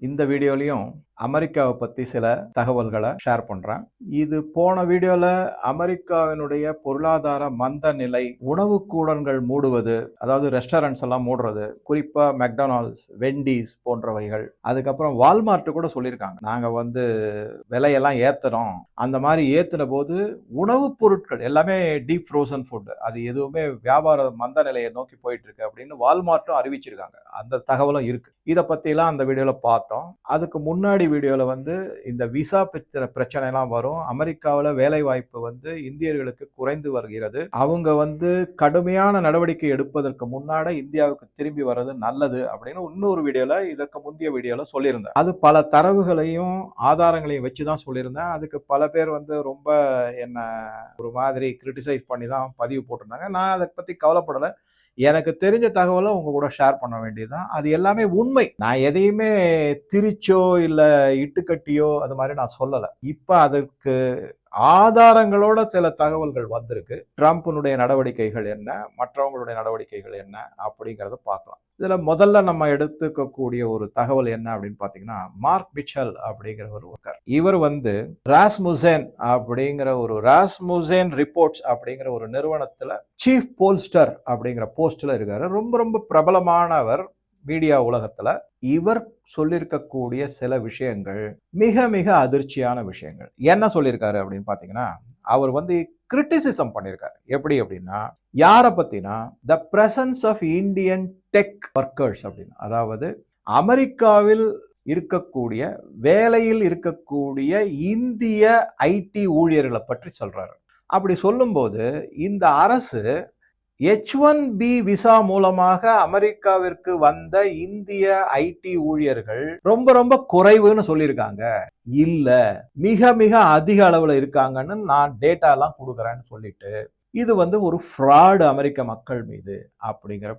இந்த வீடியோலையும் அமெரிக்காவை பற்றி சில தகவல்களை ஷேர் பண்ணுறேன் இது போன வீடியோவில் அமெரிக்காவினுடைய பொருளாதார மந்த நிலை உணவு கூடங்கள் மூடுவது அதாவது ரெஸ்டாரண்ட்ஸ் எல்லாம் மூடுறது குறிப்பாக மெக்டொனால்ட்ஸ் வெண்டிஸ் போன்றவைகள். அதுக்கப்புறம் வால்மார்ட்டு கூட சொல்லியிருக்காங்க. நாங்கள் வந்து விலையெல்லாம் ஏற்றுறோம் அந்த மாதிரி ஏற்றின போது உணவுப் பொருட்கள் எல்லாமே டீப் ஃப்ரோசன் ஃபுட் அது எதுவுமே வியாபார மந்த நிலையை நோக்கி போயிட்டு இருக்கு அப்படின்னு வால்மார்ட்டும் அறிவிச்சிருக்காங்க. அந்த தகவலும் இருக்கு. இதை பற்றிலாம் அந்த வீடியோவில் பார்த்தோம். அதுக்கு முன்னாடி வீடியோவில் வந்து இந்த விசா பெற்ற பிரச்சனைலாம் வரும். அமெரிக்காவில் வேலை வாய்ப்பு வந்து இந்தியர்களுக்கு குறைந்து வருகிறது. அவங்க வந்து கடுமையான நடவடிக்கை எடுப்பதற்கு முன்னாடி இந்தியாவுக்கு திரும்பி வர்றது நல்லது அப்படின்னு இன்னொரு வீடியோவில் இதற்கு முந்தைய வீடியோவில் சொல்லியிருந்தேன். அது பல தரவுகளையும் ஆதாரங்களையும் வச்சு தான் சொல்லியிருந்தேன். அதுக்கு பல பேர் வந்து ரொம்ப என்ன ஒரு மாதிரி கிரிட்டிசைஸ் பண்ணி தான் பதிவு போட்டிருந்தாங்க. நான் அதை பற்றி கவலைப்படலை. எனக்கு தெரிஞ்ச தகவலை உங்க கூட ஷேர் பண்ண வேண்டியதுதான். அது எல்லாமே உண்மை. நான் எதையுமே திரிச்சோ இல்லை இட்டுக்கட்டியோ அது மாதிரி நான் சொல்லலை. இப்போ அதற்கு ஆதாரங்களோட சில தகவல்கள் வந்திருக்கு. ட்ரம்ப்னுடைய நடவடிக்கைகள் என்ன? மற்றவங்களுடைய நடவடிக்கைகள் என்ன? அப்படிங்கிறத பார்க்கலாம். இதில் முதல்ல நம்ம எடுத்துக்கக்கூடிய ஒரு தகவல் என்ன அப்படின்னு பார்த்தீங்கன்னா மார்க் பிச்சல் அப்படிங்கிற ஒரு ஒர்க்கர் இவர் வந்து ராஸ்முசேன் அப்படிங்கிற ஒரு ராஸ்முசேன் ரிப்போர்ட்ஸ் அப்படிங்கிற ஒரு நிறுவனத்தில் சீஃப் போல்ஸ்டர் அப்படிங்கிற போஸ்டில் இருக்காரு. ரொம்ப ரொம்ப பிரபலமானவர். மீடியா உலகத்துல இவர் சொல்லியிருக்கக்கூடிய சில விஷயங்கள் மிக மிக அதிர்ச்சியான விஷயங்கள். என்ன சொல்லியிருக்காரு அப்படின்னு பாத்தீங்கன்னா அவர் வந்து கிரிட்டிசிசம் பண்ணியிருக்காரு எப்படி அப்படின்னா யாரை பத்தினா the presence of Indian tech workers அப்படின்னு. அதாவது அமெரிக்காவில் இருக்கக்கூடிய வேலையில் இருக்கக்கூடிய இந்திய ஐடி ஊழியர்களை பற்றி சொல்றாரு. அப்படி சொல்லும்போது இந்த அரசு எச் ஒன் பி விசா மூலமாக அமெரிக்காவிற்கு வந்த இந்திய ஐடி ஊழியர்கள் ரொம்ப ரொம்ப குறைவுன்னு சொல்லியிருக்காங்க. இல்ல மிக மிக அதிக அளவுல இருக்காங்கன்னு நான் டேட்டா எல்லாம் கொடுக்குறேன்னு சொல்லிட்டு இது வந்து ஒரு ஃப்ராடு அமெரிக்க மக்கள் மீது அப்படிங்கிற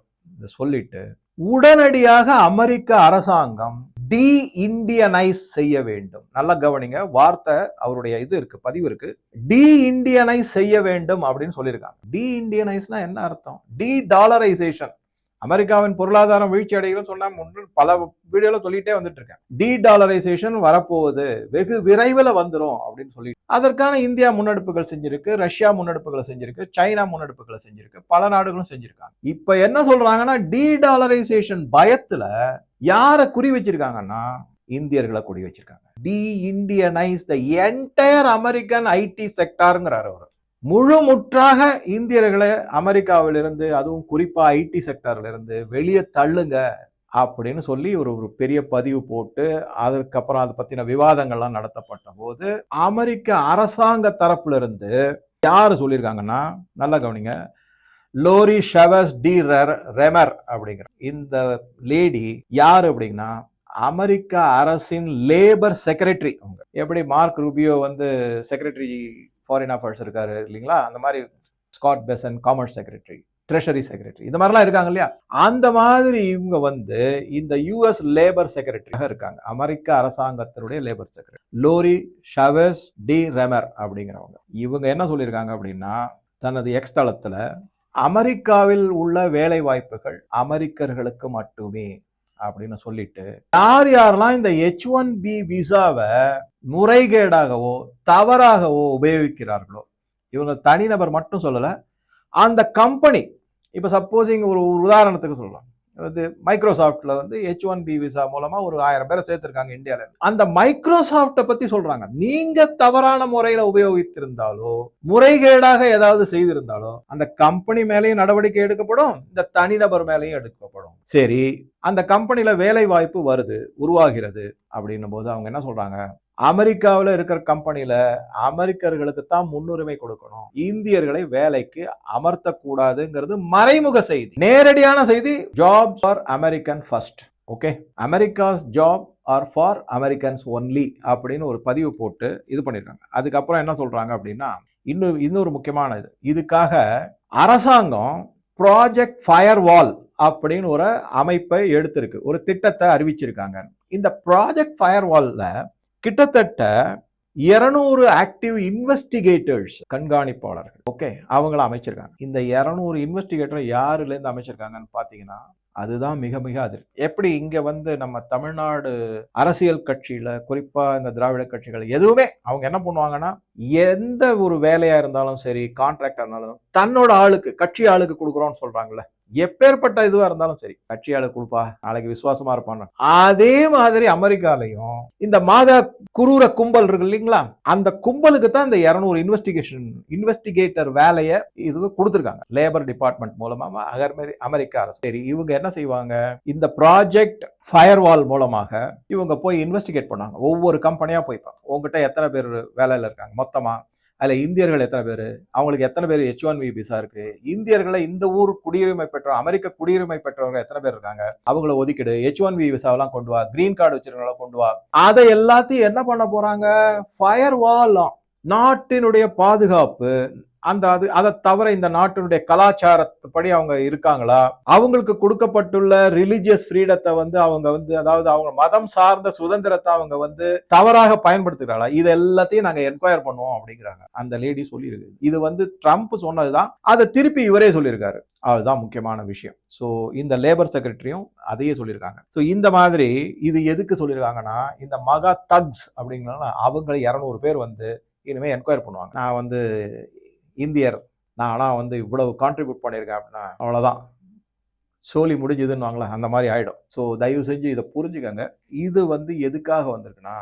சொல்லிட்டு உடனடியாக அமெரிக்க அரசாங்கம் டி இண்டியனைஸ் செய்ய வேண்டும். நல்லா கவனிங்க வார்த்தை அவருடைய இது இருக்கு பதிவு இருக்கு. டி இண்டியனைஸ் செய்ய வேண்டும் அப்படின்னு சொல்லியிருக்காங்க. டி இண்டியனைஸ்னா என்ன அர்த்தம்? டி டாலரைசேஷன் அமெரிக்காவின் பொருளாதாரம் வீழ்ச்சி அடைகிறது சொன்னா முன்னு பல வீடியோல சொல்லிட்டே வந்துட்டு இருக்கேன். டி டாலரைசேஷன் வரப்போகுது வெகு விரைவில் வந்துடும் அப்படின்னு சொல்லி. அதற்கான இந்தியா முன்னெடுப்புகள் செஞ்சிருக்கு ரஷ்யா முன்னெடுப்புகளை செஞ்சிருக்கு சைனா முன்னெடுப்புகளை செஞ்சிருக்கு பல நாடுகளும் செஞ்சிருக்காங்க. இப்ப என்ன சொல்றாங்கன்னா டி டாலரைசேஷன் பயத்துல யாரை குறி வச்சிருக்காங்கன்னா? இந்தியர்களை குறி வச்சிருக்காங்க. De Indianise the entire American IT செக்டாருங்கிறார் அவர். முழு முற்றாக இந்தியர்களை அமெரிக்காவிலிருந்து அதுவும் குறிப்பாக ஐடி செக்டர்லேருந்து வெளியே தள்ளுங்க அப்படின்னு சொல்லி ஒரு ஒரு பெரிய பதிவு போட்டு அதுக்கப்புறம் அதை பற்றின விவாதங்கள்லாம் நடத்தப்பட்ட போது அமெரிக்க அரசாங்க தரப்புல இருந்து சொல்லியிருக்காங்கன்னா நல்லா கவனிங்க லோரி ஷவஸ் டி ரெமர் அப்படிங்கிற இந்த லேடி யார் அப்படின்னா அமெரிக்க அரசின் லேபர் செக்ரட்டரி அவங்க. எப்படி மார்க் ரூபியோ வந்து செக்ரட்டரி ஃபாரின் அஃபேர்ஸ் இருக்காரு இல்லைங்களா? அந்த மாதிரி Scott Bessent commerce secretary treasury secretary இந்த மாதிரிலாம் இருக்காங்க இல்லையா? அந்த மாதிரி இவங்க வந்து இந்த யூஎஸ் லேபர் செக்ரட்டரியாக இருக்காங்க. அமெரிக்க அரசாங்கத்தினுடைய labour secretary Lori Chavez DeRemer அப்படிங்கிறவங்க. இவங்க என்ன சொல்லியிருக்காங்க அப்படின்னா தனது எக்ஸ்தளத்தில் அமெரிக்காவில் உள்ள வேலை வாய்ப்புகள் அமெரிக்கர்களுக்கு மட்டுமே அப்படின்னு சொல்லிட்டு யார் யாரெல்லாம் இந்த எச் ஒன் பி விசாவை முறைகேடாகவோ தவறாகவோ உபயோகிக்கிறார்களோ இவங்க தனிநபர் மட்டும் சொல்லல அந்த கம்பெனி இப்ப சப்போஸிங் ஒரு உதாரணத்துக்கு சொல்லலாம். வந்து மைக்ரோசாஃப்ட்ல வந்து ஹெச் ஒன் பி விசா மூலமா ஒரு ஆயிரம் பேரை சேர்த்திருக்காங்க இந்தியால அந்த மைக்ரோசாஃப்டை பத்தி சொல்றாங்க. நீங்க தவறான முறையில உபயோகித்திருந்தாலோ முறைகேடாக ஏதாவது செய்திருந்தாலோ அந்த கம்பெனி மேலேயும் நடவடிக்கை எடுக்கப்படும் இந்த தனிநபர் மேலேயும் எடுக்கப்படும். சரி அந்த கம்பெனியில் வேலை வாய்ப்பு வருது உருவாகிறது அப்படின்னும் போது அவங்க என்ன சொல்றாங்க? அமெரிக்காவில் இருக்கிற கம்பெனியில் அமெரிக்கர்களுக்கு தான் முன்னுரிமை கொடுக்கணும். இந்தியர்களை வேலைக்கு அமர்த்தக்கூடாதுங்கிறது மறைமுக செய்தி. நேரடியான செய்தி job for American first okay America's job are for Americans only அப்படின்னு ஒரு பதிவு போட்டு இது பண்ணியிருக்காங்க அதுக்கப்புறம் என்ன சொல்கிறாங்க அப்படின்னா இன்னும் இன்னொரு முக்கியமான இது. இதுக்காக அரசாங்கம் ப்ராஜெக்ட் ஃபயர் வால் அப்படின்னு ஒரு அமைப்பை எடுத்திருக்கு. ஒரு திட்டத்தை அறிவிச்சிருக்காங்க. இந்த ப்ராஜெக்ட் ஃபயர் வாலில் கிட்டத்தட்ட இருநூறு ஆக்டிவ் இன்வெஸ்டிகேட்டர்ஸ் கண்காணிப்பாளர்கள். ஓகே அவங்கள அமைச்சிருக்காங்க. இந்த இரநூறு இன்வெஸ்டிகேட்டர் யாருலேருந்து அமைச்சிருக்காங்கன்னு பார்த்தீங்கன்னா அதுதான் மிக மிக அது எப்படி இங்க வந்து நம்ம தமிழ்நாடு அரசியல் கட்சியில குறிப்பா இந்த திராவிட கட்சிகள் எதுவுமே அவங்க என்ன பண்ணுவாங்கன்னா எந்த ஒரு வேலையா இருந்தாலும் சரி கான்ட்ராக்டா இருந்தாலும் தன்னோட ஆளுக்கு கட்சி ஆளுக்கு கொடுக்குறோம்னு சொல்றாங்கல்ல. எப்பேற்பட்ட இதுவா இருந்தாலும் சரி கட்சியாளர் கொடுப்பா நாளைக்கு விசுவாசமா இருப்பான் அதே மாதிரி அமெரிக்காலையும் இந்த மாக குரூர கும்பல் இருக்கு இல்லைங்களா? அந்த கும்பலுக்கு தான் இந்த இருநூறு இன்வெஸ்டிகேஷன் இன்வெஸ்டிகேட்டர் வேலையை இது கொடுத்துருக்காங்க. லேபர் டிபார்ட்மெண்ட் மூலமா அகர்மெரி அமெரிக்கா அரசு. சரி இவங்க என்ன செய்வாங்க? இந்த ப்ராஜெக்ட் ஃபயர்வால் மூலமாக இவங்க போய் இன்வெஸ்டிகேட் பண்ணாங்க. ஒவ்வொரு கம்பெனியாக போய்ப்பாங்க உங்ககிட்ட எத்தனை பேர் வேலையில் இருக்காங்க? மொத்தமாக அதில் இந்தியர்கள் எத்தனை பேர்? அவங்களுக்கு எத்தனை பேர் ஹெச் ஒன் வி விசா இருக்கு? இந்தியர்களை இந்த ஊர் குடியுரிமை பெற்ற அமெரிக்க குடியுரிமை பெற்றவங்க எத்தனை பேர் இருக்காங்க? அவங்கள ஒதுக்கிடு. ஹெச் ஒன் வி விசாவெல்லாம் கொண்டு வா. கிரீன் கார்டு வச்சிருக்கவங்கள கொண்டு வா. அதை எல்லாத்தையும் என்ன பண்ண போறாங்க? ஃபயர் வால் நாட்டினுடைய பாதுகாப்பு. அந்த அது அதை தவிர இந்த நாட்டினுடைய கலாச்சாரத்துப்படி அவங்க இருக்காங்களா? அவங்களுக்கு கொடுக்கப்பட்டுள்ள ரிலிஜியஸ் ஃப்ரீடத்தை வந்து அவங்க வந்து அதாவது அவங்க மதம் சார்ந்த சுதந்திரத்தை அவங்க வந்து தவறாக பயன்படுத்துகிறாளா? இது எல்லாத்தையும் நாங்கள் என்கொயர் பண்ணுவோம் அப்படிங்கிறாங்க. அந்த லேடி சொல்லியிருக்கு. இது வந்து ட்ரம்ப் சொன்னதுதான். அதை திருப்பி இவரே சொல்லியிருக்காரு. அதுதான் முக்கியமான விஷயம். ஸோ இந்த லேபர் செக்ரட்டரியும் அதையே சொல்லியிருக்காங்க. ஸோ இந்த மாதிரி இது எதுக்கு சொல்லியிருக்காங்கன்னா இந்த மகா தக்ஸ் அப்படிங்கிறனால அவங்களை இரநூறு பேர் வந்து இனிமேல் என்கொயர் பண்ணுவாங்க. நான் வந்து இந்தியர். நான் ஆனால் வந்து இவ்வளவு கான்ட்ரிபியூட் பண்ணியிருக்கேன் அப்படின்னா அவ்வளோதான் சோலி முடிஞ்சுதுன்னு அந்த மாதிரி ஆகிடும் ஸோ தயவு செஞ்சு இதை புரிஞ்சுக்கங்க. இது வந்து எதுக்காக வந்திருக்குன்னா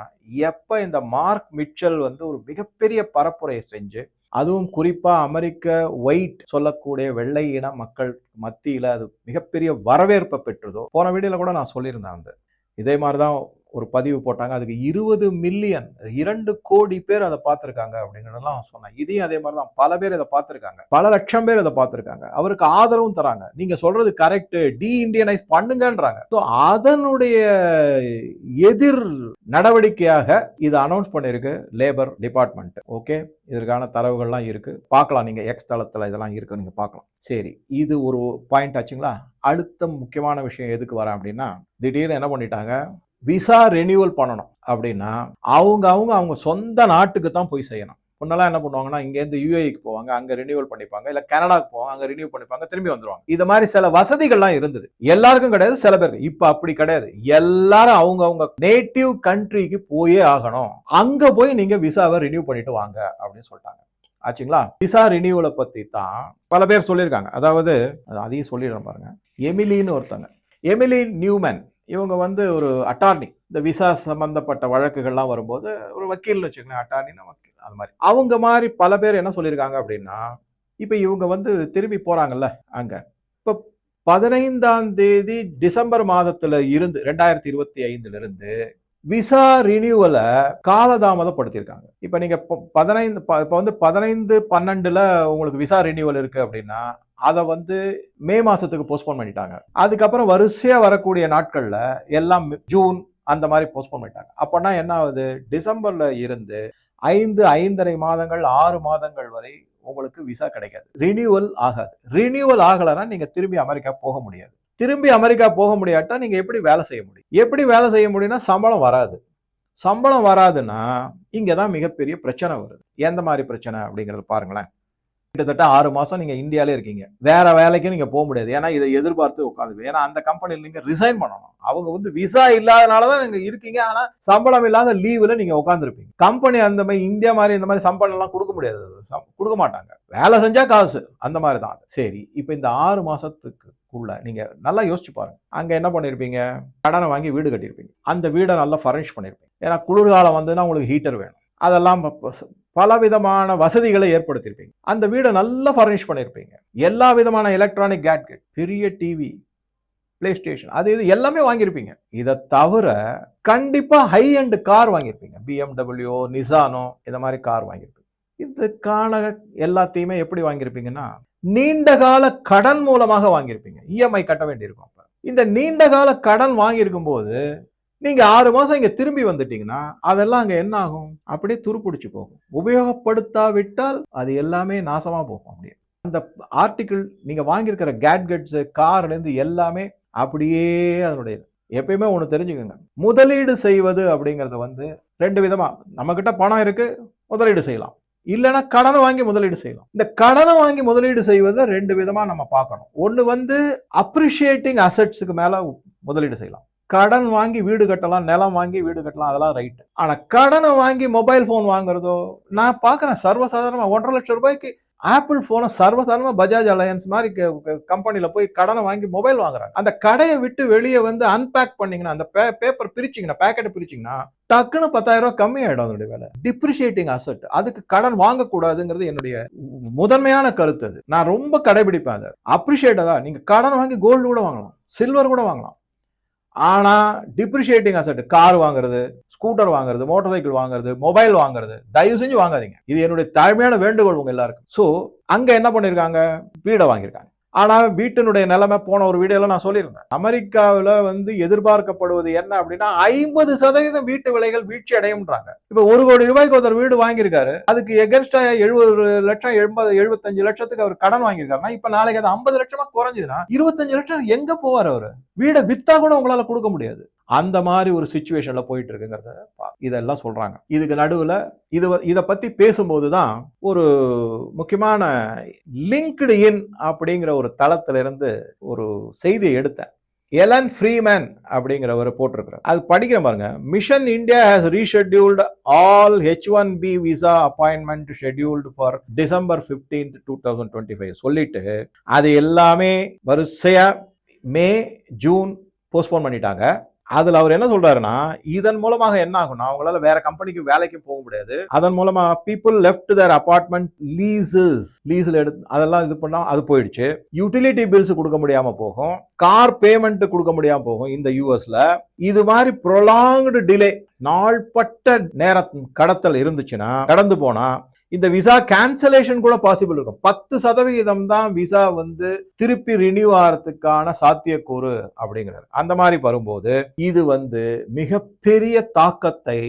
எப்போ இந்த மார்க் மிச்சல் வந்து ஒரு மிகப்பெரிய பரப்புரையை செஞ்சு அதுவும் குறிப்பாக அமெரிக்க ஒயிட் சொல்லக்கூடிய வெள்ளை இன மக்கள் மத்தியில் அது மிகப்பெரிய வரவேற்பை பெற்றதோ போன வீடியோவில் கூட நான் சொல்லியிருந்தேன் வந்து இதே மாதிரி தான் ஒரு பதிவு போட்டாங்க. அதுக்கு இருபது மில்லியன் இரண்டு கோடி பேர் அதை பார்த்துருக்காங்க அப்படிங்கிறதெல்லாம் சொன்னேன். இதையும் அதே மாதிரி தான் பல பேர் இதை பார்த்துருக்காங்க. பல லட்சம் பேர் இதை பார்த்துருக்காங்க. அவருக்கு ஆதரவும் தராங்க. நீங்க சொல்றது கரெக்ட் டி இண்டியனைஸ் பண்ணுங்கன்றாங்க. ஸோ அதனுடைய எதிர் நடவடிக்கையாக இது அனௌன்ஸ் பண்ணியிருக்கு லேபர் டிபார்ட்மெண்ட் ஓகே இதற்கான தரவுகள்லாம் இருக்கு. பார்க்கலாம். நீங்க எக்ஸ் தளத்தில் இதெல்லாம் இருக்கு. நீங்க பார்க்கலாம். சரி. இது ஒரு பாயிண்ட் ஆச்சுங்களா? அடுத்த முக்கியமான விஷயம் எதுக்கு வரேன் அப்படின்னா திடீர்னு என்ன பண்ணிட்டாங்க? விசா ரெனியூவல் பண்ணணும். அப்படின்னா அவங்க அவங்க அவங்க சொந்த நாட்டுக்கு தான் போய் செய்யணும். முன்னெல்லாம் என்ன பண்ணுவாங்கன்னா இங்கேருந்து யூஏக்கு போவாங்க அங்கே ரினியூவல் பண்ணிப்பாங்க இல்லை கனடாக்கு போவாங்க அங்கே ரினியூ பண்ணிப்பாங்க திரும்பி வந்துருவாங்க. இது மாதிரி சில வசதிகள்லாம் இருந்தது. எல்லாருக்கும் கிடையாது சில பேருக்கு. இப்போ அப்படி கிடையாது. எல்லாரும் அவங்க அவங்க நேட்டிவ் கண்ட்ரிக்கு போயே ஆகணும். அங்கே போய் நீங்கள் விசாவை ரினியூ பண்ணிட்டு வாங்க அப்படின்னு சொல்லிட்டாங்க. ஆச்சுங்களா? விசா ரினியூவலை பற்றி தான் பல பேர் சொல்லியிருக்காங்க. அதாவது அதையும் சொல்லிடுறேன் பாருங்க. எமிலின்னு ஒருத்தங்க. Emily Newman. இவங்க வந்து ஒரு அட்டார்னி இந்த விசா சம்பந்தப்பட்ட வழக்குகள்லாம் வரும்போது ஒரு வக்கீல்னு வச்சுக்கோங்களேன் அட்டார்னின்னு வக்கீல் அது மாதிரி. அவங்க மாதிரி பல பேர் என்ன சொல்லியிருக்காங்க அப்படின்னா இப்போ இவங்க வந்து திரும்பி போகிறாங்கல்ல அங்கே. இப்போ பதினைந்தாம் தேதி டிசம்பர் மாதத்தில் இருந்து ரெண்டாயிரத்தி இருபத்தி ஐந்துலேருந்து விசா ரினியூவலை காலதாமதப்படுத்தியிருக்காங்க. இப்போ நீங்க பதினைந்து இப்போ வந்து பதினைந்து பன்னெண்டில் உங்களுக்கு விசா ரினியூவல் இருக்குது அப்படின்னா அதை வந்து மே மாதத்துக்கு போஸ்ட்போன் பண்ணிட்டாங்க. அதுக்கப்புறம் வரிசையாக வரக்கூடிய நாட்களில் எல்லாம் ஜூன் அந்த மாதிரி போஸ்ட்போன் பண்ணிட்டாங்க. அப்போனா என்ன ஆகுது? டிசம்பரில் இருந்து ஐந்து ஐந்தரை மாதங்கள் ஆறு மாதங்கள் வரை உங்களுக்கு விசா கிடைக்காது. ரினியூவல் ஆகாது. ரினியூவல் ஆகலைன்னா நீங்கள் திரும்பி அமெரிக்கா போக முடியாது. திரும்பி அமெரிக்கா போக முடியாட்டா நீங்கள் எப்படி வேலை செய்ய முடியும்? எப்படி வேலை செய்ய முடியும்னா சம்பளம் வராது. சம்பளம் வராதுன்னா இங்கே தான் மிகப்பெரிய பிரச்சனை வருது. எந்த மாதிரி பிரச்சனை அப்படிங்கிறத பாருங்களேன். கிட்டத்தட்ட ஆறு மாதம் நீங்கள் இந்தியாலே இருக்கீங்க. வேற வேலைக்கு நீங்கள் போக முடியாது. ஏன்னா இதை எதிர்பார்த்து உட்காந்து ஏன்னா அந்த கம்பெனியில் நீங்கள் ரிசைன் பண்ணணும். அவங்க வந்து விசா இல்லாதனாலதான் நீங்கள் இருக்கீங்க. ஆனால் சம்பளம் இல்லாத லீவில் நீங்கள் உட்காந்துருப்பீங்க கம்பெனி அந்த மாதிரி இந்தியா மாதிரி இந்த மாதிரி சம்பளம்லாம் கொடுக்க முடியாது. கொடுக்க மாட்டாங்க. வேலை செஞ்சால் காசு. அந்த மாதிரி தான். சரி இப்போ இந்த ஆறு மாசத்துக்குள்ள நீங்க நல்லா யோசிச்சு பாருங்க. அங்க என்ன பண்ணிருப்பீங்க? கடனை வாங்கி வீடு கட்டியிருப்பீங்க அந்த வீடை நல்லா ஃபர்னிஷ் பண்ணிருப்பீங்க. ஏன்னா குளிர்காலம் வந்துன்னா உங்களுக்கு ஹீட்டர் வேணும். அதெல்லாம் பல விதமான வசதிகளை ஏற்படுத்தியிருப்பீங்க. அந்த வீடை நல்லா ஃபர்னிஷ் பண்ணியிருப்பீங்க. எல்லா விதமான எலக்ட்ரானிக் கேட்கெட் பெரிய டிவி பிளே ஸ்டேஷன் அது இது எல்லாமே வாங்கியிருப்பீங்க. இதை தவிர கண்டிப்பாக ஹை அண்ட் கார் வாங்கியிருப்பீங்க பிஎம்டபிள்யூ நிசானோ இந்த மாதிரி கார் வாங்கியிருப்பீங்க. இதுக்கான எல்லாத்தையுமே எப்படி வாங்கியிருப்பீங்கன்னா நீண்ட கால கடன் மூலமாக வாங்கியிருப்பீங்க. இஎம்ஐ கட்ட வேண்டியிருக்கும் அப்போ. இந்த நீண்ட கால கடன் வாங்கியிருக்கும் போது நீங்க ஆறு மாசம் இங்க திரும்பி வந்துட்டீங்கன்னா அதெல்லாம் அங்க என்ன ஆகும் அப்படியே துருப்பிடிச்சு போகும். உபயோகப்படுத்தாவிட்டால் அது எல்லாமே நாசமா போகும் அப்படியே. அந்த ஆர்டிக்கிள் நீங்க வாங்கியிருக்கிற கேட்கெட்ஸ் கார்லேருந்து எல்லாமே அப்படியே அதனுடைய எப்பயுமே ஒன்று தெரிஞ்சுக்கோங்க. முதலீடு செய்வது அப்படிங்கிறது வந்து ரெண்டு விதமா நம்ம கிட்ட பணம் இருக்கு முதலீடு செய்யலாம். இல்லைன்னா கடனை வாங்கி முதலீடு செய்யலாம். இந்த கடனை வாங்கி முதலீடு செய்வதை ரெண்டு விதமா நம்ம பார்க்கணும். ஒன்று வந்து அப்ரிஷியேட்டிங் அசட்ஸுக்கு மேல முதலீடு செய்யலாம். கடன் வாங்கி வீடு கட்டலாம் நிலம் வாங்கி வீடு கட்டலாம் அதெல்லாம் ரைட் ஆனால் கடனை வாங்கி மொபைல் ஃபோன் வாங்குறதோ நான் பார்க்குறேன் சர்வசாதாரணமாக ஒன்றரை லட்சம் ரூபாய்க்கு ஆப்பிள் ஃபோனை சர்வசாதாரணமாக பஜாஜ் அலையன்ஸ் மாதிரி கம்பெனியில் போய் கடனை வாங்கி மொபைல் வாங்குறாங்க. அந்த கடையை விட்டு வெளியே வந்து அன்பேக் பண்ணீங்கன்னா அந்த பேப்பர் பிரிச்சிங்கன்னா பேக்கெட்டை பிரிச்சிங்கன்னா டக்குன்னு பத்தாயிரம் ரூபா கம்மி ஆயிடும் அதனுடைய வேலை. டிப்ரிஷியேட்டிங் அசெட் அதுக்கு கடன் வாங்கக்கூடாதுங்கிறது என்னுடைய முதன்மையான கருத்து அது. நான் ரொம்ப கடைபிடிப்பேன் அதை. அப்ரிஷியேட்டதா நீங்கள் கடன் வாங்கி கோல்டு கூட வாங்கலாம். சில்வர் கூட வாங்கலாம். ஆனால் டிப்ரிஷியேட்டிங் அசட் கார் வாங்குறது ஸ்கூட்டர் வாங்குறது மோட்டார் சைக்கிள் வாங்குறது மொபைல் வாங்குறது தயவு செஞ்சு வாங்காதீங்க. இது என்னுடைய தாழ்மையான வேண்டுகோள் உங்க எல்லாருக்கும். ஸோ அங்கே என்ன பண்ணியிருக்காங்க வீடை வாங்கியிருக்காங்க. ஆனால் வீட்டினுடைய நிலைமை போன ஒரு வீடியோவில் நான் சொல்லியிருந்தேன். அமெரிக்காவில் வந்து எதிர்பார்க்கப்படுவது என்ன அப்படின்னா ஐம்பது சதவீதம் வீட்டு விலைகள் வீழ்ச்சி அடையும்ன்றாங்க. இப்போ ஒரு கோடி ரூபாய்க்கு ஒருத்தர் வீடு வாங்கியிருக்காரு. அதுக்கு எகென்ஸ்டா எழுபது லட்சம் எண்பது எழுபத்தஞ்சு லட்சத்துக்கு அவர் கடன் வாங்கியிருக்காருன்னா இப்போ நாளைக்கு அது ஐம்பது லட்சமா குறைஞ்சதுன்னா இருபத்தஞ்சு லட்சம் எங்க போவார் அவரு? வீடை வித்தா கூட உங்களால கொடுக்க முடியாது. அந்த மாதிரி ஒரு சுச்சுவேஷன்ல போயிட்டு இருக்குங்கிறத இதெல்லாம் சொல்றாங்க. இதுக்கு நடுவில் இது வ- இத பத்தி பேசும்போது தான் ஒரு முக்கியமான லிங்க்டு இன் அப்படிங்கிற ஒரு தளத்திலிருந்து ஒரு செய்தியை எடுத்தேன். எலன் ஃப்ரீமேன் அப்படிங்கிறவர் போட்டிருக்கிறார். அது படிக்கிற பாருங்க. Mission India has rescheduled all H one B visa appointment scheduled for December fifteenth two thousand twenty five சொல்லிட்டு அது எல்லாமே வரிசையாக மே ஜூன் போஸ்ட்போன் பண்ணிட்டாங்க. அதுல அவர் என்ன சொல்றாருன்னா இதன் மூலமாக என்ன ஆகும்னா அவங்களால வேற கம்பெனிக்கு வேலைக்கும் போக முடியாது. அதன் மூலமா people left their apartment leases லீஸ்ல எடுத்து அதெல்லாம் இது பண்ணா அது போயிடுச்சு. யூட்டிலிட்டி பில்ஸ் கொடுக்க முடியாம போகும். கார் பேமெண்ட் கொடுக்க முடியாம போகும் இந்த யூஎஸ்ல இது மாதிரி ப்ரொலாங்டு டிலே நாள்பட்ட நேர கடத்தல் இருந்துச்சுன்னா கடந்து போனா இந்த விசா கேன்சலேஷன் கூட பாசிபிள் இருக்கும். பத்து சதவிகிதம் தான் விசா வந்து திருப்பி ரினியூ ஆகிறதுக்கான சாத்தியக்கூறு அப்படிங்கிறார். அந்த மாதிரி வரும்போது இது வந்து மிகப்பெரிய தாக்கத்தை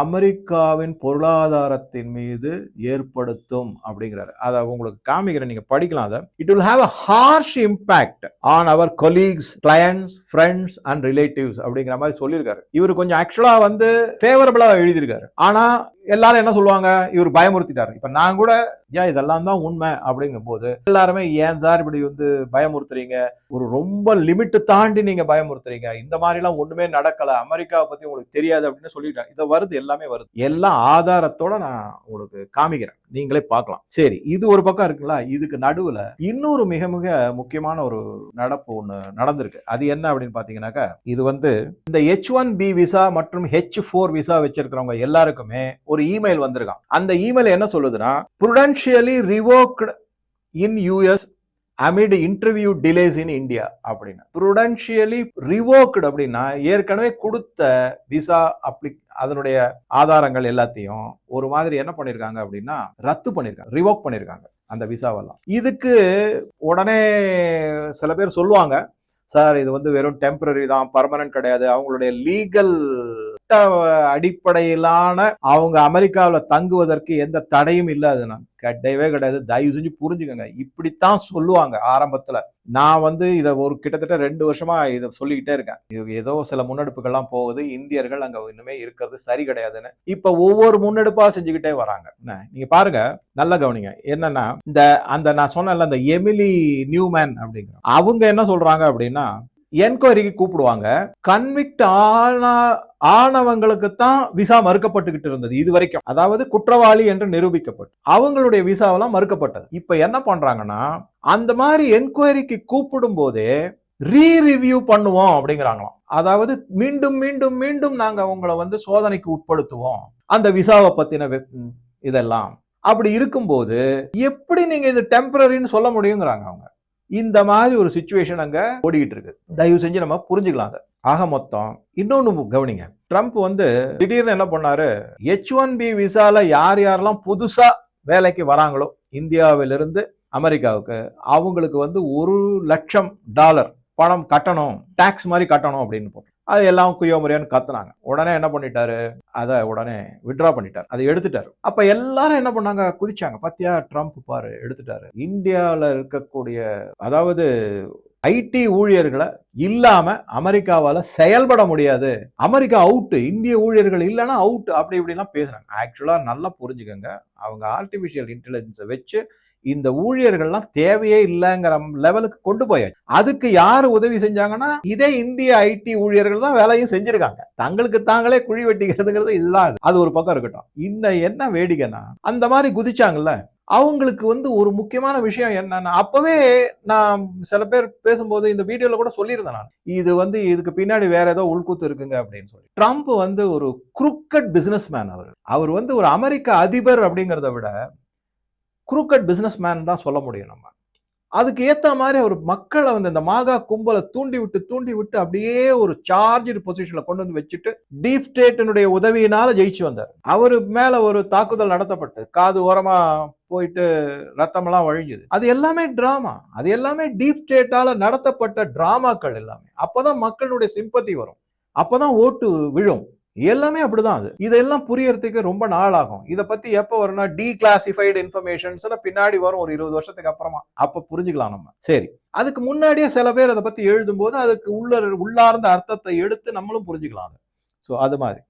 அமெரிக்காவின் பொருளாதாரத்தின் மீது ஏற்படுத்தும் அப்படிங்கிறாரு. அதை உங்களுக்கு காமிக்கிறேன் நீங்க படிக்கலாம் அதை. It will have a harsh impact on our colleagues clients friends and relatives அப்படிங்கிற மாதிரி சொல்லியிருக்காரு. இவர் கொஞ்சம் ஆக்சுவலா வந்து ஃபேவரபிளா எழுதியிருக்காரு. ஆனா எல்லாரும் என்ன சொல்லுவாங்க? இவர் பயமுறுத்திட்டாரு. இப்ப நான் கூட ஏன் இதெல்லாம் தான் உண்மை அப்படிங்கும் போது எல்லாருமே ஏன் சார் இப்படி வந்து பயமுறுத்துறீங்க? ஒரு ரொம்ப லிமிட்டு தாண்டி நீங்க பயமுறுத்துறீங்க. இந்த மாதிரி எல்லாம் ஒண்ணுமே நடக்கல. அமெரிக்காவை பத்தி உங்களுக்கு தெரியாது அப்படின்னு சொல்லிட்டாங்க. இதை வருது எல்லாமே வருது. எல்லாம் ஆதாரத்தோட நான் உங்களுக்கு காமிக்கிறேன். நீங்களே பார்க்கலாம். சரி இது ஒரு பக்கம் இருக்குங்களா? இதுக்கு நடுவுல இன்னொரு மிக மிக முக்கியமான ஒரு நடப்பு ஒண்ணு நடந்திருக்கு. அது என்ன அப்படின்னு பாத்தீங்கன்னாக்கா இது வந்து இந்த ஹெச் ஒன் பி விசா மற்றும் ஹெச் ஃபோர் விசா வச்சிருக்கிறவங்க எல்லாருக்குமே ஒரு இமெயில் வந்திருக்கான். அந்த இமெயில் என்ன சொல்லுதுன்னா potentially revoked in US amid interview delays in India அப்படின்னு. ப்ருடென்ஷியலி ரிவோக்டு அப்படின்னா ஏற்கனவே கொடுத்த விசா அப்ளி அதனுடைய ஆதாரங்கள் எல்லாத்தையும் ஒரு மாதிரி என்ன பண்ணியிருக்காங்க அப்படின்னா ரத்து பண்ணியிருக்காங்க ரிவோக் பண்ணியிருக்காங்க அந்த விசாவெல்லாம் இதுக்கு உடனே சில பேர் சொல்லுவாங்க சார் இது வந்து வெறும் டெம்பரரி தான் பர்மனன்ட் கிடையாது. அவங்களுடைய லீகல் அடிப்படையிலான அவங்க அமெரிக்காவில் தங்குவதற்கு எந்த தடையும் இல்லாதுன்னா கிடையவே கிடையாது. தயவு செஞ்சு புரிஞ்சுக்கோங்க. இப்படித்தான் சொல்லுவாங்க ஆரம்பத்தில். நான் வந்து இதை ஒரு கிட்டத்தட்ட ரெண்டு வருஷமா இதை சொல்லிக்கிட்டே இருக்கேன். இது ஏதோ சில முன்னெடுப்புகள்லாம் போகுது. இந்தியர்கள் அங்கே இன்னுமே இருக்கிறது சரி கிடையாதுன்னு. இப்போ ஒவ்வொரு முன்னெடுப்பாக செஞ்சுக்கிட்டே வராங்க. நீங்க பாருங்க. நல்லா கவனிங்க. என்னன்னா இந்த அந்த நான் சொன்னேன்ல அந்த எமிலி நியூமேன் அப்படிங்கிற. அவங்க என்ன சொல்றாங்க அப்படின்னா என்கொயரிக்கு கூப்பிடுவாங்க. கன்விக்ட் ஆனா ஆனவங்களுக்கு தான் விசா மறுக்கப்பட்டுக்கிட்டு இருந்தது இது வரைக்கும் அதாவது குற்றவாளி என்று நிரூபிக்கப்பட்டு. அவங்களுடைய விசாவெல்லாம் மறுக்கப்பட்டது. இப்ப என்ன பண்றாங்கன்னா அந்த மாதிரி என்கொயரிக்கு கூப்பிடும் போதே ரீ ரிவ்யூ பண்ணுவோம் அப்படிங்கிறாங்களாம். அதாவது மீண்டும் மீண்டும் மீண்டும் நாங்க உங்களை வந்து சோதனைக்கு உட்படுத்துவோம். அந்த விசாவை பத்தின இதெல்லாம். அப்படி இருக்கும்போது எப்படி நீங்க இது டெம்பரரின்னு சொல்ல முடியுங்கிறாங்க அவங்க. இந்த மாதிரி ஒரு சுச்சுவேஷன் அங்கே ஓடிக்கிட்டு இருக்கு. தயவு செஞ்சு நம்ம புரிஞ்சுக்கலாம் ஆக மொத்தம் இன்னொன்று கவனிங்க. ட்ரம்ப் வந்து திடீர்னு என்ன பண்ணாரு? ஹெச் ஒன் பி விசால யார் யாரெல்லாம் புதுசா வேலைக்கு வராங்களோ இந்தியாவிலிருந்து அமெரிக்காவுக்கு அவங்களுக்கு வந்து ஒரு லட்சம் டாலர் பணம் கட்டணும் டாக்ஸ் மாதிரி கட்டணும் அப்படின்னு போட்டு அது எல்லாம் குயோமுறையான்னு கத்துனாங்க. உடனே என்ன பண்ணிட்டாரு? அதை உடனே விட்ரா பண்ணிட்டாரு. அதை எடுத்துட்டாரு. அப்ப எல்லாரும் என்ன பண்ணாங்க? குதிச்சாங்க. பாத்தியா? ட்ரம்ப் பாரு எடுத்துட்டாரு. இந்தியாவில் இருக்கக்கூடிய அதாவது ஐடி ஊழியர்களை இல்லாம அமெரிக்காவால செயல்பட முடியாது. அமெரிக்கா அவுட்டு இந்திய ஊழியர்கள் இல்லைன்னா அவுட் அப்படி இப்படிலாம் பேசுறாங்க. ஆக்சுவலா நல்லா புரிஞ்சுக்கோங்க. அவங்க ஆர்டிபிஷியல் இன்டெலிஜென்ஸை வச்சு இந்த ஊழியர்கள்லாம் தேவையே இல்லைங்கிற லெவலுக்கு கொண்டு போயாச்சு. அதுக்கு யார் உதவி செஞ்சாங்கன்னா இதே இந்திய ஐடி ஊழியர்கள் தான் வேலையும் செஞ்சிருக்காங்க. தங்களுக்கு தாங்களே குழி வெட்டிக்கிறதுங்கிறது இதுதான் அது. ஒரு பக்கம் இருக்கட்டும். இன்ன என்ன வேடிக்கைன்னா அந்த மாதிரி குதிச்சாங்கல்ல அவங்களுக்கு வந்து ஒரு முக்கியமான விஷயம் என்னன்னா அப்பவே நான் சில பேர் பேசும்போது இந்த வீடியோல கூட சொல்லியிருந்தேன் நான். இது வந்து இதுக்கு பின்னாடி வேற ஏதோ உள்கூத்து இருக்குங்க அப்படின்னு சொல்லி. ட்ரம்ப் வந்து ஒரு குருக்கட் பிசினஸ் மேன் அவர். அவர் வந்து ஒரு அமெரிக்க அதிபர் அப்படிங்கிறத விட குரூக்கட் பிஸ்னஸ்மேன் தான் சொல்ல முடியும் நம்ம. அதுக்கு ஏற்ற மாதிரி அவர் மக்களை வந்து இந்த மாகா கும்பலை தூண்டி விட்டு தூண்டி விட்டு அப்படியே ஒரு சார்ஜ் பொசிஷனில் கொண்டு வந்து வச்சுட்டு டீப் ஸ்டேட்டினுடைய உதவியினால ஜெயிச்சு வந்தார். அவர் மேல ஒரு தாக்குதல் நடத்தப்பட்டு காது ஓரமா போயிட்டு ரத்தமெல்லாம் வழிஞ்சுது. அது எல்லாமே டிராமா அது எல்லாமே டீப் ஸ்டேட்டால நடத்தப்பட்ட டிராமாக்கள் எல்லாமே. அப்போதான் மக்களுடைய சிம்பத்தி வரும். அப்போதான் ஓட்டு விழும். எல்லாமே அப்படிதான் அது. இதெல்லாம் புரியறதுக்கு ரொம்ப நாள் ஆகும் இதை பத்தி எப்ப வரும்னா டி கிளாசிஃபைடு இன்ஃபர்மேஷன்ஸ் பின்னாடி வரும் ஒரு இருபது வருஷத்துக்கு அப்புறமா. அப்ப புரிஞ்சுக்கலாம் நம்ம. சரி. அதுக்கு முன்னாடியே சில பேர் அதை பத்தி எழுதும்போது அதுக்கு உள்ள உள்ளார்ந்த அர்த்தத்தை எடுத்து நம்மளும் புரிஞ்சுக்கலாம் அது. ஸோ அது மாதிரி.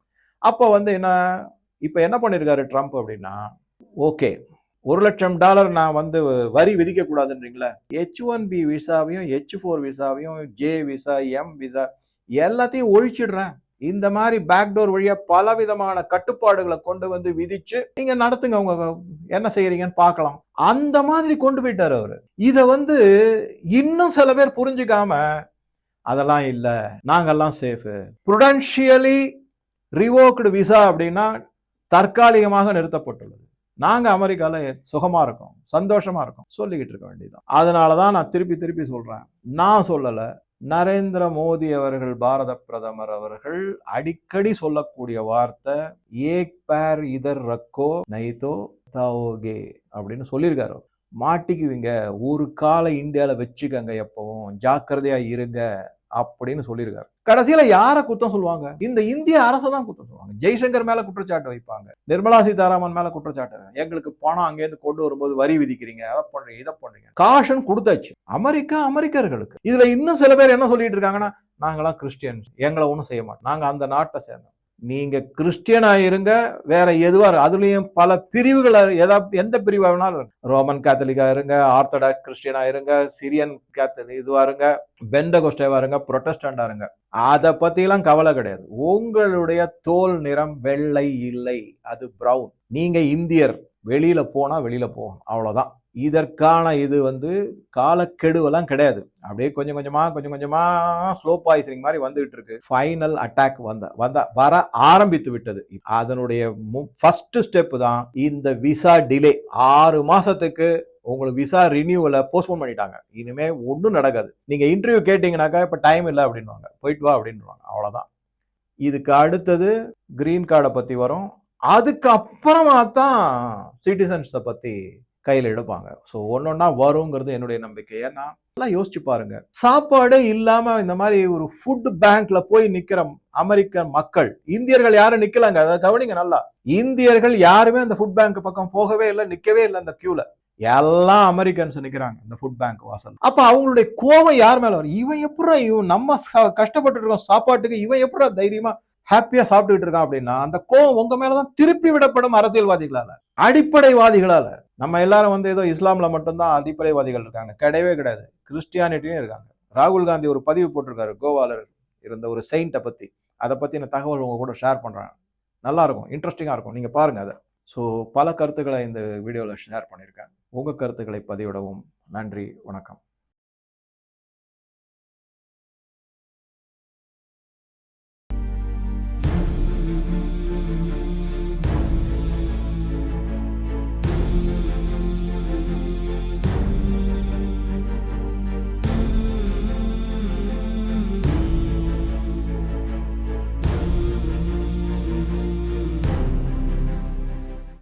அப்போ வந்து என்ன இப்போ என்ன பண்ணியிருக்காரு ட்ரம்ப் அப்படின்னா ஓகே ஒரு லட்சம் டாலர் நான் வந்து வரி விதிக்க கூடாதுன்றீங்களா ஹெச் ஒன் பி விசாவையும் ஹெச் ஃபோர் விசாவையும் ஜே விசா எம் விசா எல்லாத்தையும் ஒழிச்சிடுறேன். இந்த மாதிரி பேக்டோர் வழியாக பல விதமான கட்டுப்பாடுகளை கொண்டு வந்து விதிச்சு நீங்க நடத்துங்க உங்க என்ன செய்யறீங்கன்னு பார்க்கலாம். அந்த மாதிரி கொண்டு போயிட்டார் அவரு. இதை வந்து இன்னும் சில பேர் புரிஞ்சுக்காம அதெல்லாம் இல்லை நாங்கெல்லாம் சேஃபு ப்ருடென்ஷியலி ரிவோக்டு விசா அப்படின்னா தற்காலிகமாக நிறுத்தப்பட்டுள்ளது. நாங்கள் அமெரிக்கால சுகமா இருக்கோம் சந்தோஷமா இருக்கோம் சொல்லிக்கிட்டு இருக்க வேண்டியதுதான். அதனாலதான் நான் திருப்பி திருப்பி சொல்றேன். நான் சொல்லலை நரேந்திர மோடி அவர்கள் பாரத பிரதமர் அவர்கள் அடிக்கடி சொல்லக்கூடிய வார்த்தை ஏக் பேர் இதர் ரக்கோ நைதோ தாவோகே அப்படின்னு சொல்லியிருக்காரு. மாட்டிக்குவீங்க ஒரு காலை இந்தியாவில் வச்சுக்கங்க எப்பவும் ஜாக்கிரதையா இருங்க அப்படின்னு சொல்லியிருக்காரு. கடைசியில யார குத்தம் சொல்லுவாங்க? இந்த இந்திய அரசு தான் குத்தம் சொல்லுவாங்க. ஜெய்சங்கர் மேல குற்றச்சாட்டு வைப்பாங்க. நிர்மலா சீதாராமன் மேல குற்றச்சாட்டு எங்களுக்கு பணம் அங்கேருந்து கொண்டு வரும்போது வரி விதிக்கிறீங்க. அதை பண்றீங்க இதை பண்றீங்க. காஷன் கொடுத்தாச்சு. அமெரிக்கா அமெரிக்கர்களுக்கு. இதுல இன்னும் சில பேர் என்ன சொல்லிட்டு இருக்காங்கன்னா நாங்களாம் கிறிஸ்டியன்ஸ் எங்களை ஒன்றும் செய்ய மாட்டோம். நாங்கள் அந்த நாட்டை சேர்ந்தோம். நீங்க கிறிஸ்டியனாக இருங்க வேற எதுவாக இரு- அதுலேயும் பல பிரிவுகள் எதா எந்த பிரிவாக வேணாலும் ரோமன் கேத்தலிக்காக இருங்க ஆர்த்தடாக்ஸ் கிறிஸ்டியனாக இருங்க சிரியன் கேத்தலிக் இதுவாக இருங்க பெண்டகோஸ்டேவாக இருங்க ப்ரொட்டஸ்டண்டாக இருங்க. அதை பற்றிலாம் கவலை கிடையாது. உங்களுடைய தோல் நிறம் வெள்ளை இல்லை. அது ப்ரௌன் நீங்க இந்தியர். வெளியில் போனால் வெளியில் போகணும். அவ்வளோதான் இதற்கான இது வந்து காலக்கெடுவெல்லாம் கிடையாது. அப்படியே கொஞ்சம் கொஞ்சமாக கொஞ்சம் கொஞ்சமாக ஸ்லோ பாய்சனிங் மாதிரி வந்துகிட்டு இருக்கு. ஃபைனல் அட்டாக் வந்த வந்த வர ஆரம்பித்து விட்டது. அதனுடைய ஃபர்ஸ்ட் ஸ்டெப் தான் இந்த விசா டிலே ஆறு மாதத்துக்கு உங்களுக்கு விசா ரினியூவலை போஸ்ட்போன் பண்ணிட்டாங்க. இனிமே ஒன்றும் நடக்காது. நீங்கள் இன்டர்வியூ கேட்டிங்கனாக்கா இப்போ டைம் இல்லை அப்படின்வாங்க போயிட்டு வா அப்படின்வாங்க அவ்வளோதான் இதுக்கு அடுத்தது கிரீன் கார்டை பற்றி வரும். அதுக்கு அப்புறமா தான் சிட்டிசன்ஸை பற்றி கையில் எடுப்பாங்க. ஸோ ஒன்று ஒன்றா வருங்கிறது என்னுடைய நம்பிக்கை. ஏன்னா நல்லா யோசிச்சு பாருங்க. சாப்பாடே இல்லாமல் இந்த மாதிரி ஒரு ஃபுட் பேங்க்ல போய் நிற்கிற அமெரிக்க மக்கள் இந்தியர்கள் யாரும் நிற்கலாங்க அதை கவனிங்க நல்லா. இந்தியர்கள் யாருமே அந்த ஃபுட் பேங்க் பக்கம் போகவே இல்லை நிற்கவே இல்லை அந்த கியூல எல்லாம் அமெரிக்கன்ஸ் நிற்கிறாங்க இந்த ஃபுட் பேங்க் வாசல் அப்போ அவங்களுடைய கோவம் யார் மேலே வரும்? இவன் எப்படா இவன் நம்ம கஷ்டப்பட்டு இருக்கோம் சாப்பாட்டுக்கு இவன் எப்படா தைரியமா ஹாப்பியா சாப்பிட்டுக்கிட்டு இருக்கான் அப்படின்னா அந்த கோவம் உங்க மேலதான் திருப்பி விடப்படும் அரசியல்வாதிகளால. அடிப்படைவாதிகளால. நம்ம எல்லாரும் வந்து ஏதோ இஸ்லாம்ல மட்டும்தான் அடிப்படைவாதிகள் இருக்காங்க. கிடையவே கிடையாது. கிறிஸ்டியானிட்டியும் இருக்காங்க. ராகுல் காந்தி ஒரு பதிவு போட்டிருக்காரு. கோவால இருந்த ஒரு செயின்ட்டை பத்தி. அதை பத்தின தகவல் உங்க கூட ஷேர் பண்றேன். நல்லா இருக்கும். இன்ட்ரெஸ்டிங்கா இருக்கும். நீங்க பாருங்க அதை. ஸோ பல கருத்துக்களை இந்த வீடியோவில் ஷேர் பண்ணியிருக்கேன். உங்க கருத்துக்களை பதிவிடவும் நன்றி. வணக்கம்.